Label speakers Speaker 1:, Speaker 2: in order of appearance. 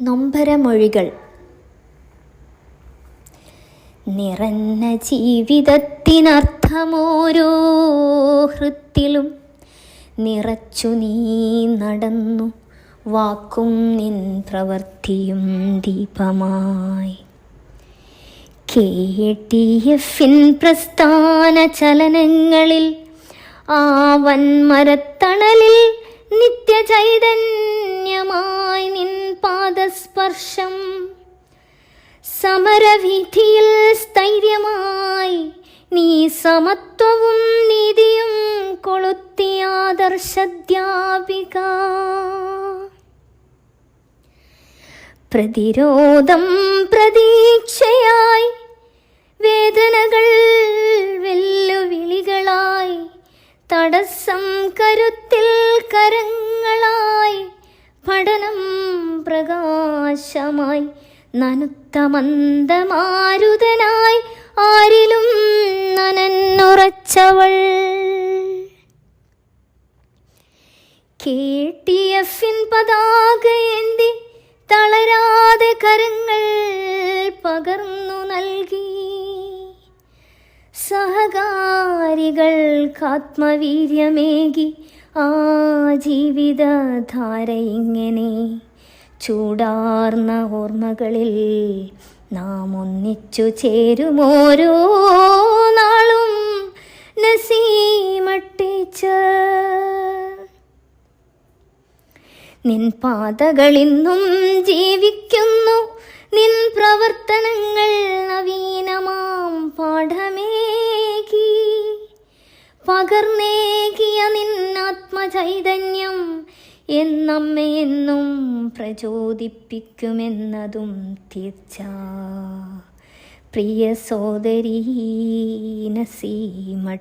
Speaker 1: നൊമ്പരമൊഴികൾ. നിറഞ്ഞ ജീവിതത്തിനർത്ഥമോരോ ഹൃത്തിലും നിറച്ചു നീ നടന്നു വാക്കും നിൻ പ്രവൃത്തിയും ദീപമായി. കെ ടി എഫിൻ പ്രസ്ഥാന ചലനങ്ങളിൽ ആ വൻമരത്തണലിൽ നിത്യചൈതന്യമായി സമരവീഥിയിൽ സ്ഥൈര്യമായി നീ സമത്വവും നീതിയും കൊളുത്തി ആദർശദ്യാപിക. പ്രതിരോധം പ്രതീക്ഷയായി വേദനകൾ വെല്ലുവിളികളായി തടസ്സം കരുത്തിൽ കരങ്ങളായി പഠനം പ്രകാശമായി നനുത്ത മന്ദമാരുതനായി ആരിലും നനന്നുറച്ചവൾ. കെ ടി എഫിൻ പതാകയേന്തി തളരാതെ കരങ്ങൾ പകർന്നു നൽകി. സഹകാരികൾക്കാത്മവീര്യമേകി ആ ജീവിതധാര ഇങ്ങനെ ചൂടാർന്ന ഓർമ്മകളിൽ നാം ഒന്നിച്ചു ചേരുമോരോ നാളും നസീമട്ടിച്ച്. നിൻ പാതകളിന്നും ജീവിക്കുന്നു. നിൻ പ്രവർത്തനങ്ങൾ നവീനമാം പാഠമേകി. പകർന്നേകിയ നിൻ ആത്മചൈതന്യം എന്നമ്മയെന്നും പ്രചോദിപ്പിക്കുമെന്നതും തീർച്ച. പ്രിയ സോദരീ നസീമ